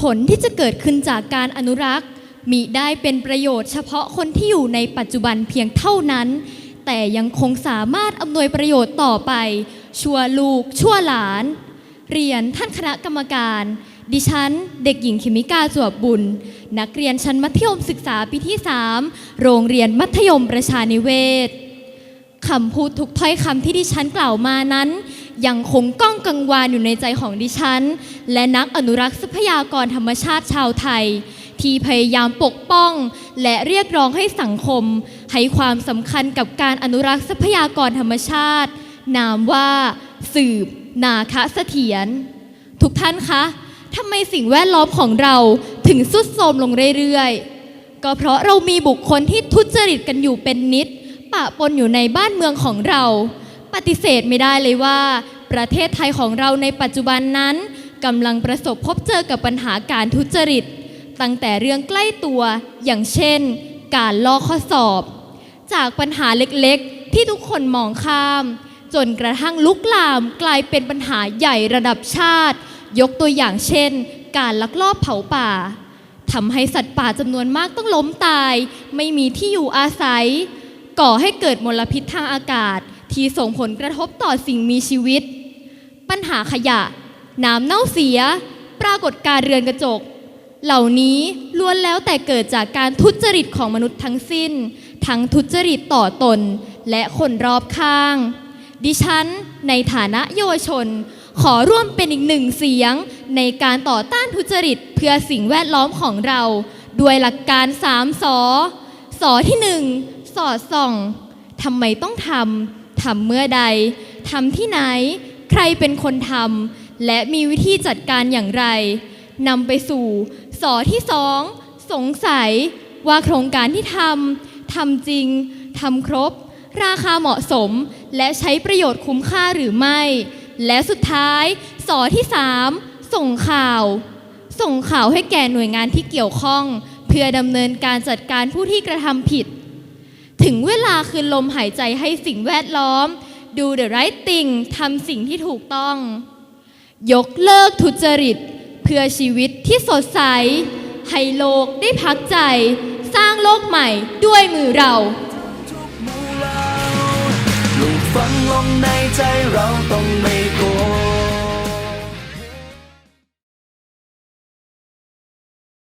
ผลที่จะเกิดขึ้นจากการอนุรักษ์มิได้เป็นประโยชน์เฉพาะคนที่อยู่ในปัจจุบันเพียงเท่านั้น แต่ยังคงสามารถอำนวยประโยชน์ต่อไป ชั่วลูก ชั่วหลาน เรียนท่านคณะกรรมการ ดิฉัน เด็กหญิงคิมิกาจวบบุญ นักเรียนชั้นมัธยมศึกษาปีที่ 3 โรงเรียนมัธยมประชานิเวศคำพูดทุกถ้อยคำที่ดิฉันกล่าวมานั้น ยังคงก้องกังวานอยู่ในใจของดิฉัน และนักอนุรักษ์ทรัพยากรธรรมชาติชาวไทย ที่พยายามปกป้อง และเรียกร้องให้สังคม ให้ความสำคัญกับการอนุรักษ์ทรัพยากรธรรมชาติ นามว่า สืบ นาคเสถียรทุกท่านคะทำไมสิ่งแวดล้อมของเราถึงสุดโทรมลงเรื่อยๆ ก็เพราะเรามีบุคคลที่ทุจริตกันอยู่เป็นนิด ปะปนอยู่ในบ้านเมืองของเรา ปฏิเสธไม่ได้เลยว่า ประเทศไทยของเราในปัจจุบันนั้นกำลังประสบพบเจอกับปัญหาการทุจริต ตั้งแต่เรื่องใกล้ตัวอย่างเช่น การลอกข้อสอบ จากปัญหาเล็กๆ ที่ทุกคนมองข้าม จนกระทั่งลุกลามกลายเป็นปัญหาใหญ่ระดับชาติ ยกตัวอย่างเช่น การลักลอบเผาป่าทำให้สัตว์ป่าจำนวนมากต้องล้มตาย ไม่มีที่อยู่อาศัย ก่อให้เกิดมลพิษทางอากาศ ที่ส่งผลกระทบต่อสิ่งมีชีวิต ปัญหาขยะ น้ำเน่าเสีย ปรากฏการเรือนกระจก เหล่านี้ล้วนแล้วแต่เกิดจากการทุจริตของมนุษย์ทั้งสิ้น ทั้งทุจริตต่อตน และคนรอบข้าง ดิฉัน ในฐานะเยาวชน ขอร่วมเป็นอีกหนึ่งเสียง ในการต่อต้านทุจริตเพื่อสิ่งแวดล้อมของเรา ด้วยหลักการ3สอสอที่หนึ่งสอดส่องทำไมต้องทำทำเมื่อใดทำที่ไหน ใครเป็นคนทำและมีวิธีจัดการอย่างไรนำไปสู่สอที่สองสงสัยว่าโครงการที่ทำทำจริงทำครบ ราคาเหมาะสม และใช้ประโยชน์คุ้มค่าหรือไม่ และสุดท้ายสอที่สามส่งข่าว ส่งข่าวให้แก่หน่วยงานที่เกี่ยวข้อง เพื่อดำเนินการจัดการผู้ที่กระทำผิด ถึงเวลาคืนลมหายใจให้สิ่งแวดล้อม ดู the right thing ทำสิ่งที่ถูกต้อง ยกเลิกทุจริต เพื่อชีวิตที่สดใส ให้โลกได้พักใจ สร้างโลกใหม่ด้วยมือเราล่าปลูกฝังลงในใจเราต้อง